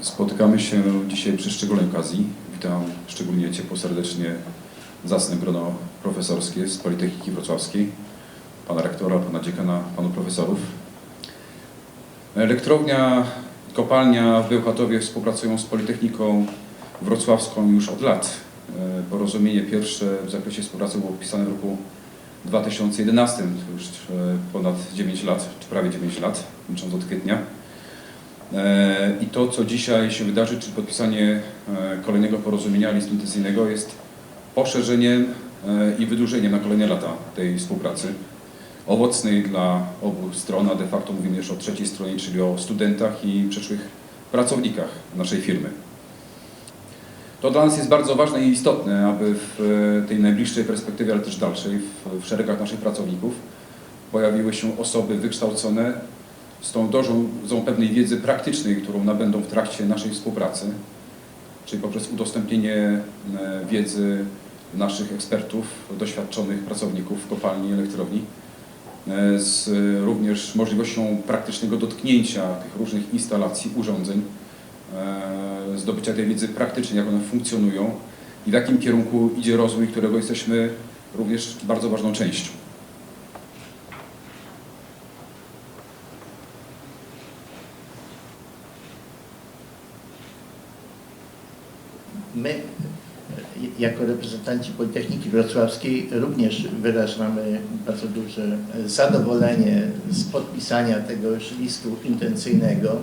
Spotykamy się dzisiaj przy szczególnej okazji. Witam szczególnie ciepło serdecznie zacne grono profesorskie z Politechniki Wrocławskiej, pana rektora, pana dziekana, panu profesorów. Elektrownia, kopalnia w Bełchatowie współpracują z Politechniką Wrocławską już od lat. E, Porozumienie pierwsze w zakresie współpracy było podpisane w roku 2011, to już e, ponad 9 lat, czy prawie 9 lat, licząc od kwietnia. E, I to, co dzisiaj się wydarzy, czyli podpisanie e, kolejnego porozumienia listu intencyjnego jest poszerzeniem e, i wydłużeniem na kolejne lata tej współpracy. Owocnej dla obu stron, a de facto mówimy już o trzeciej stronie, czyli o studentach i przyszłych pracownikach naszej firmy. To dla nas jest bardzo ważne i istotne, aby w tej najbliższej perspektywie, ale też dalszej, w szeregach naszych pracowników pojawiły się osoby wykształcone, z tą dozą dozą pewnej wiedzy praktycznej, którą nabędą w trakcie naszej współpracy, czyli poprzez udostępnienie e, wiedzy naszych ekspertów, doświadczonych pracowników kopalni i elektrowni, e, z również możliwością praktycznego dotknięcia tych różnych instalacji, urządzeń, e, zdobycia tej wiedzy praktycznej, jak one funkcjonują i w jakim kierunku idzie rozwój, którego jesteśmy również bardzo ważną częścią. My, jako reprezentanci Politechniki Wrocławskiej, również wyrażamy bardzo duże zadowolenie z podpisania tegoż listu intencyjnego.